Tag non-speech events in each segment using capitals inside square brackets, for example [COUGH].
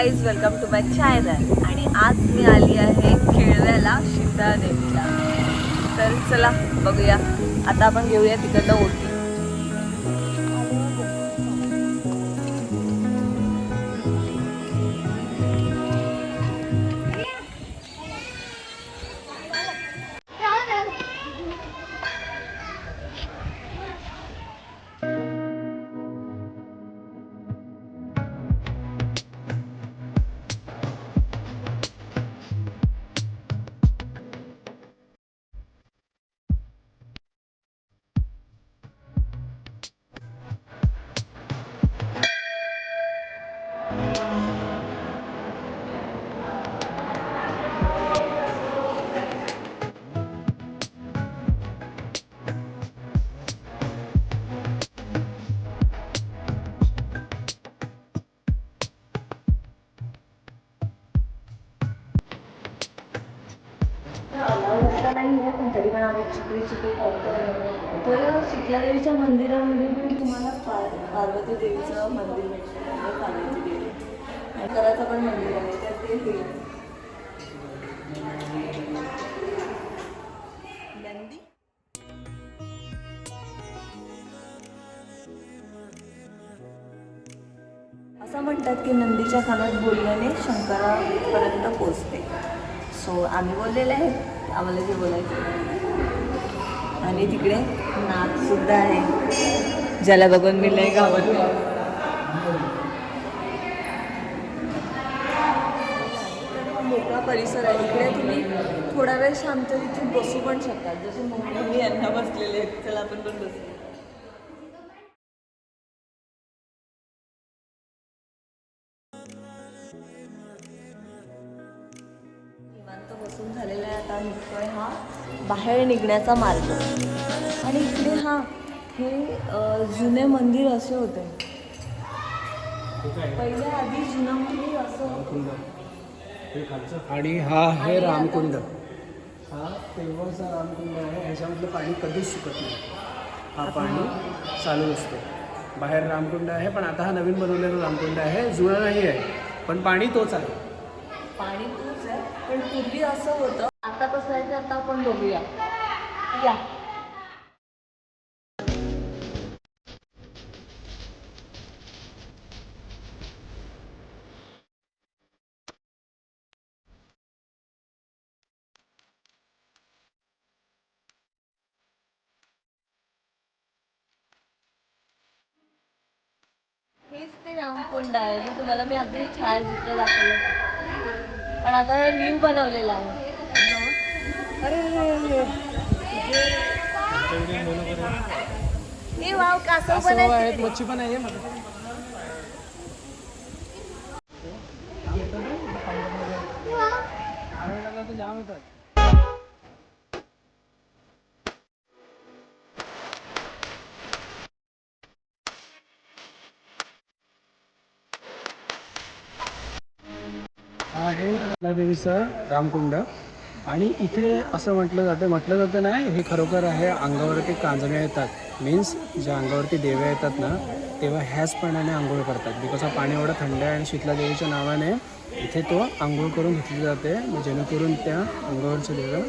Guys welcome to my channel आणि आज मी आली आहे खेळव्याला शिंदा देवीला. तर चला बघूया. आता आपण घेऊया तिकडनं ओटी नाही आहे पण तरी पण आम्ही चिकडी चिकडी करतो तर शिकला देवीच्या मंदिरामध्ये पण तुम्हाला पार पार्वती देवीचं मंदिर भेटतं पार्वती देवी आणि कराचं पण मंदिर आहे तर ते असं म्हणतात की नंदीच्या कानात बोलल्याने शंकरापर्यंत पोचते. सो आम्ही बोललेले आहेत. आम्हाला जे बोलायचं आणि तिकडे नाक सुद्धा आहे. ज्याला बघून मी लय घाबरले. मोकळा परिसर आहे. इकडे तुम्ही थोडा वेळ शांत तिथे बसू पण शकता. जसे मम्मी यांना बसलेले आहेत चला आपण पण बसू. बसून झालेला आहे आता निघतोय हा. बाहेर निघण्याचा मार्ग. आणि इकडे हा हे जुने मंदिर असे होते. पहिले आधी जुनं मंदिर असं होतं. आणि हा आहे रामकुंड. हा तेव्हाचा रामकुंड आहे. ह्याच्यामधलं पाणी कधीच सुकत नाही. हा पाणी चालू असतो. बाहेर रामकुंड आहे पण आता हा नवीन बनवलेला रामकुंड आहे. जुना नाही आहे पण पाणी तोच आहे. पाणी तूच आहे पण पूर्वी असं होतं. आता कसं आहे ते आता आपण बघूया. या. हेच ते रामकुंड आहे. तुम्हाला मी अगदी छायाचित्र दाखवलं. पण आता न्यू बनवलेला आहे. अरे हे वाव कासव पण आहे. मच्छी पण आहे जाम येतात देवीचं रामकुंड. आणि इथे असं म्हटलं जातं म्हटलं जातं नाही हे खरोखर आहे अंगावरती कांजण्या येतात. मीन्स ज्या अंगावरती देव्या येतात ना तेव्हा ह्याच पाण्याने आंघोळ करतात. बिकॉज हा पाणी एवढं थंड आहे आणि शीतला देवीच्या नावाने इथे तो आंघोळ करून घेतली जाते. जेणेकरून त्या अंगावरच्या देव्या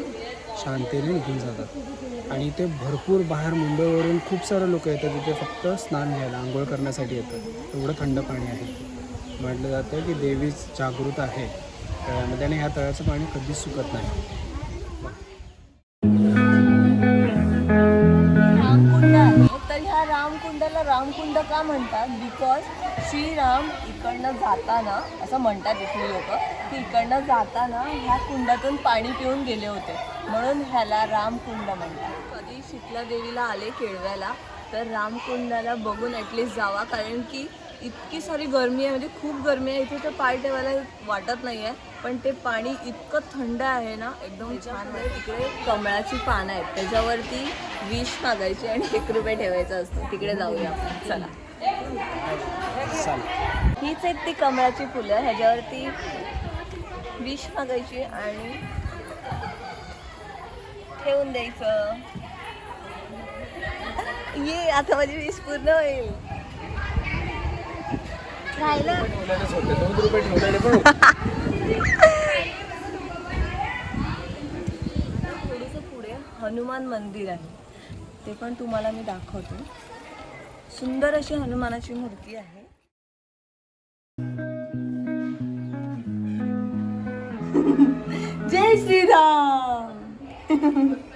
शांतीने निघून जातात. आणि इथे भरपूर बाहेर मुंबईवरून खूप सारे लोक येतात तिथे फक्त स्नान घ्यायला आंघोळ करण्यासाठी येतात. एवढं थंड पाणी आहे. म्हटलं जातं की देवीच जागृत आहे. तळ्यामध्ये आणि ह्या तळ्याचं पाणी कधीच सुकत नाही. रामकुंड तर ह्या रामकुंडाला रामकुंड का म्हणतात? बिकॉज श्रीराम इकडनं जाताना असं म्हणतात इथली लोक की इकडनं जाताना ह्या कुंडातून पाणी पिऊन गेले होते. म्हणून ह्याला रामकुंड म्हणतात. कधी शीतला देवीला आले केळव्याला तर रामकुंडाला बघून ॲटलीस्ट जावा. कारण की इतकी सारी गरमी आहे म्हणजे खूप गरमी आहे. इथे तर पाय ठेवायला वाटत नाही आहे पण ते पाणी इतकं थंड आहे ना एकदम छान आहे. तिकडे कमळाची पानं आहेत. त्याच्यावरती विष मागायची आणि एक रुपये ठेवायचा असतो. तिकडे जाऊया. आपण. चला. हीच एक ती कमळाची फुलं. ह्याच्यावरती विष मागायची आणि ठेवून द्यायचं. ये आता माझी विष पूर्ण होईल खायला ठेवलेलेच होते दोन रुपये ठेवलेले पण होते. थोडंसं पुढे हनुमान मंदिर आहे. ते पण तुम्हाला मी दाखवतो. सुंदर अशी हनुमानाची मूर्ती आहे. [LAUGHS] जय श्रीराम. [LAUGHS]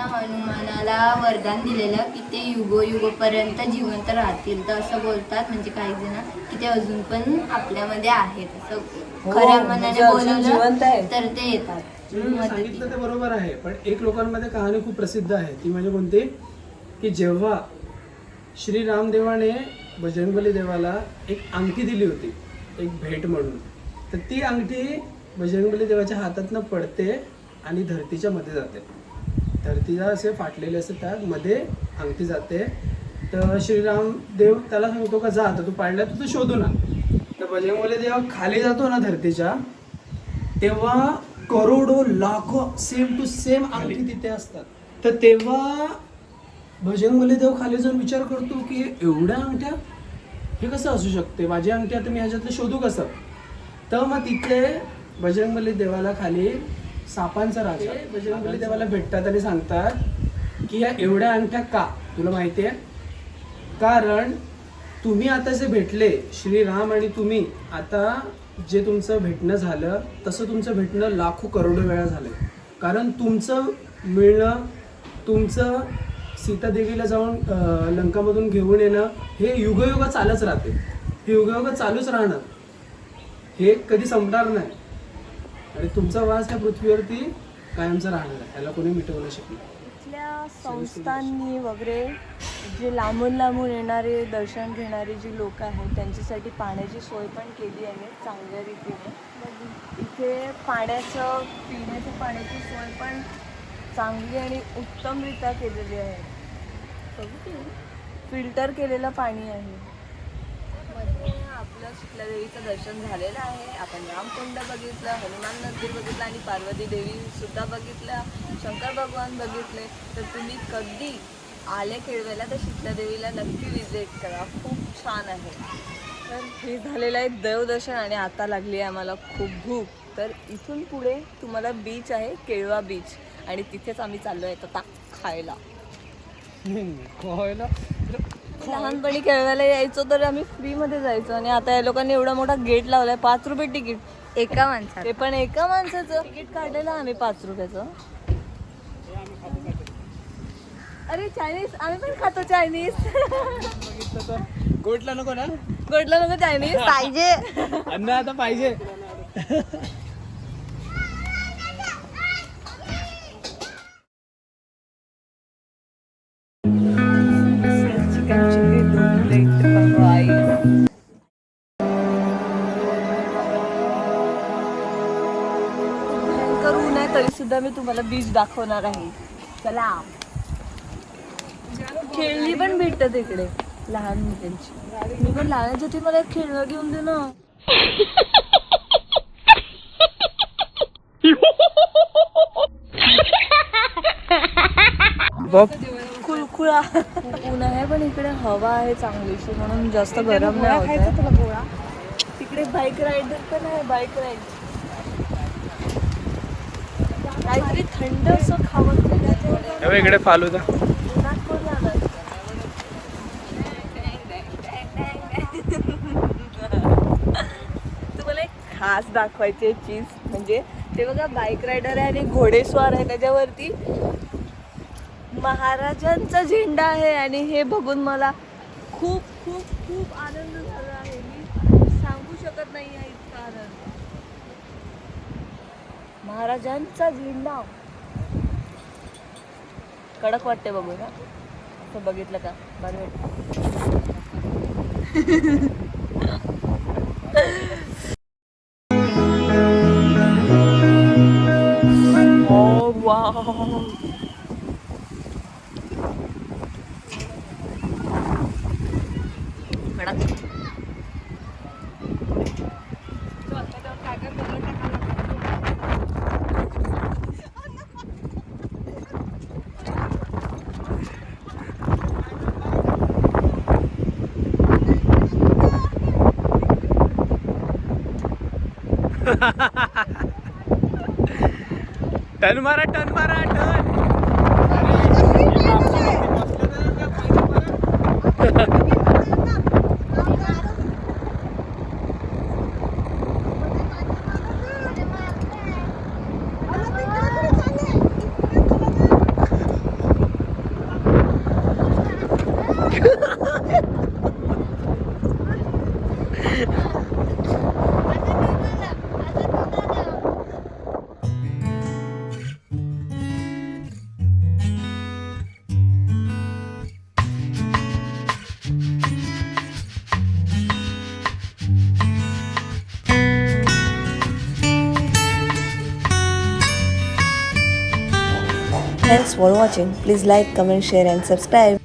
श्रीरामाने ना हनुमानाला वरदान दिलेलं की ते युगोयुगोपर्यंत जिवंत राहतील. तर असं बोलतात. म्हणजे काही जण की ते अजून पण आपल्यामध्ये आहेत. असं हो, खऱ्या म्हणजे मनाने अजून जिवंत आहे. बोलवलं तर ते येतात. तुम्ही. सांगितलं ते बरोबर आहे. पण एक लोकांमध्ये कहाणी खूप प्रसिद्ध आहे. ती म्हणजे कोणती? की जेव्हा श्री रामदेवाने बजरंगबली देवाला एक अंगठी दिली होती. एक भेट म्हणून. तर ती अंगठी बजरंगबली देवाच्या हातातनं पडते आणि धरतीच्या मध्ये जाते. तर तिला असे फाटलेले असते त्यात मध्ये अंगठी जाते. तर श्रीराम देव त्याला सांगतो का जा आता तू पाडल्या तू शोधून आण ना. तर बजरंगबली जेव्हा खाली जातो ना धरतीच्या तेव्हा करोडो लाखो सेम टू सेम अंगठी तिथे असतात. तर तेव्हा बजरंगबली देव खाली जाऊन विचार करतो की एवढ्या अंगठ्या? हे कसं असू शकते? माझी अंगठी आता मी ह्याच्यातलं शोधू कसं? तर मग तिथे बजरंगबली देवाला खाली सापांचा राजा. बजरंगबली देवाला भेटतात आणि सांगतात की या एवढ्या अंगठ्या का? तुला माहिती आहे? कारण तुम्ही आता जे भेटले श्रीराम आणि तुम्ही आता जे तुमचं भेटणं झालं तसं तुमचं भेटणं लाखो करोडो वेळा झालं कारण तुमचं मिळणं तुमचं सीतादेवीला जाऊन लंकामधून घेऊन येणं हे युगयुग चालच राहते. हे युगयुग चालूच राहणं हे कधी संपणार नाही. आणि तुमचा वास ह्या पृथ्वीवरती कायमचा राहणार आहे. ह्याला कोणी मिटवू नाही. शकणार इथल्या संस्थांनी वगैरे जे लांबून लांबून येणारे दर्शन घेणारे जी लोक आहेत त्यांच्यासाठी पाण्याची सोय पण केली आहे चांगल्या रीतीने. इथे पाण्याचं पिण्याच्या पाण्याची सोय पण चांगली आणि उत्तमरित्या केलेली आहे. फिल्टर केलेलं पाणी आहे. आपलं देवीचं दर्शन झालेलं आहे. आपण रामकुंड बघितलं हनुमान मंदिर बघितलं आणि पार्वती देवीसुद्धा बघितलं शंकर भगवान बघितले. तर तुम्ही कधी आले केळवेला तर शितला देवीला नक्की विजिट करा. खूप छान आहे. तर हे झालेलं आहे देवदर्शन आणि आता लागली आहे आम्हाला खूप भूक. तर इथून पुढे तुम्हाला बीच आहे केळवा बीच आणि तिथेच आम्ही चाललो आहे आता खायला. [LAUGHS] खायला? लहानपणी खेळायला यायचो तर आम्ही फ्रीमध्ये जायचो आणि आता या लोकांनी एवढा मोठा गेट लावलाय पाच रुपये तिकीट. एका माणसात ते पण एका माणसाचं. तिकीट काढलेलं आम्ही पाच रुपयाचं. अरे चायनीज आम्ही पण खातो चायनीज गोटला नको ना. गोडला नको चायनीज पाहिजे. अन्न आता पाहिजे. मी तुम्हाला बीच दाखवणार आहे. चला. खेळणी पण भेटतात इकडे. लहान मुलांची. मी पण लहानाची होती मला खेळणं घेऊन दे ना. खूप ऊन आहे पण इकडे हवा आहे चांगलीशी म्हणून जास्त गरम नाही. तिकडे बाईक रायडर पण आहे बाईक राईड काहीतरी थंड असं खावं. इकडे फालुदा. जाणार? तुम्हाला एक खास दाखवायचे चीज म्हणजे ते बघा बाईक रायडर आहे आणि घोडेस्वार आहे. त्याच्यावरती महाराजांचा झेंडा आहे आणि हे बघून मला खूप खूप खूप आनंद झाला आहे. मी सांगू शकत नाही आहे इतका आनंद. महाराजांचा झेंडा कडक वाटते बघू ना असं बघितलं का? बरं वाटतं [LAUGHS] [LAUGHS] टन मारा टन मारा टन. Thanks [LAUGHS] for watching. Please like, comment, share and subscribe.